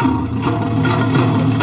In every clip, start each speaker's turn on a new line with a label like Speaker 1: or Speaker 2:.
Speaker 1: ハハハハ!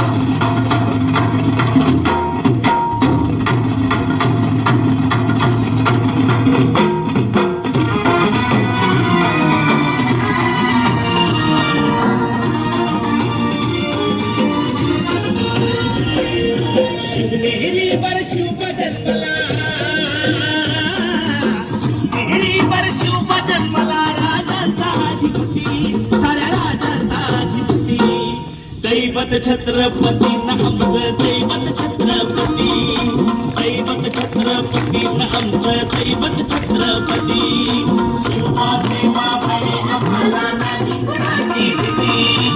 Speaker 1: दैवत छत्रपती न आमचं दैवत छत्रपती. दैवत छत्रपती न आमचं दैवत छत्रपती. शिवाचे आम्हाला नाही कुणाची भीती.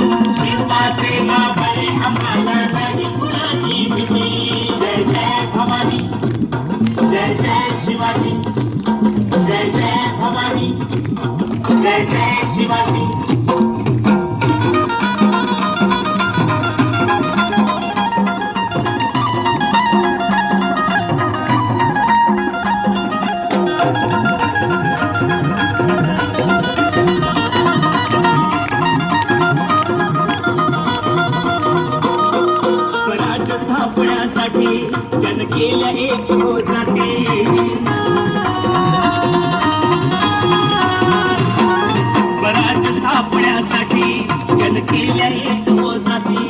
Speaker 1: आम्हाला नाही कुणाची भीती. जय जय भवानी. जय जय शिवाजी. जन एक हो स्वराज्य स्थापण्यासाठी जन केल्या एक जाती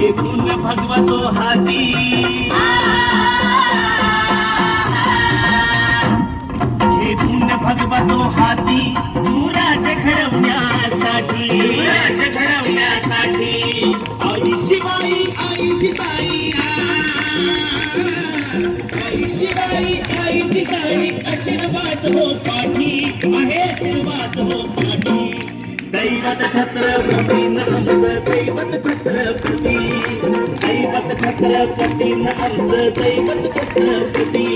Speaker 1: हे गुण भगवतो हाती. हे गुण भगवतो हाती सूराज घडवण्यासाठी. आई शिवाई आई जिताई आशीर्वाद हो पाठी आहे आशीर्वाद हो पाठी. दैवत छत्रपती न दैवत छत्रपती. दैवत छत्रपती न दैवत छत्रपती.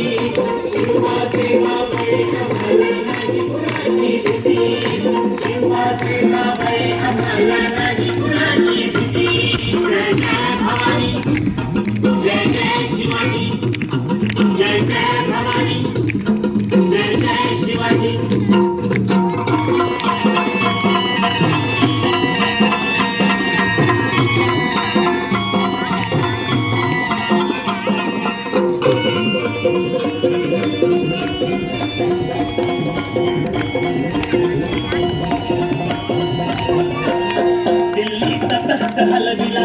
Speaker 1: हलविला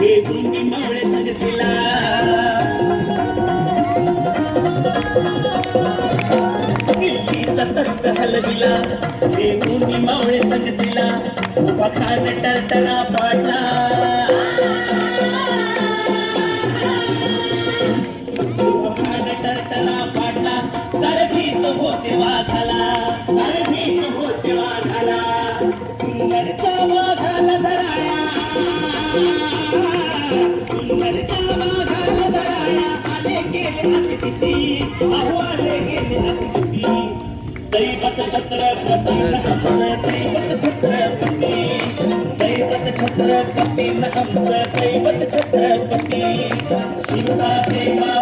Speaker 1: हे गुंडी मावळे संगतीला दिल्लीचा तख्त हलविला हे मावळे पखान टरटरा पाडला. दैवत छत्रपती शिवना प्रेमा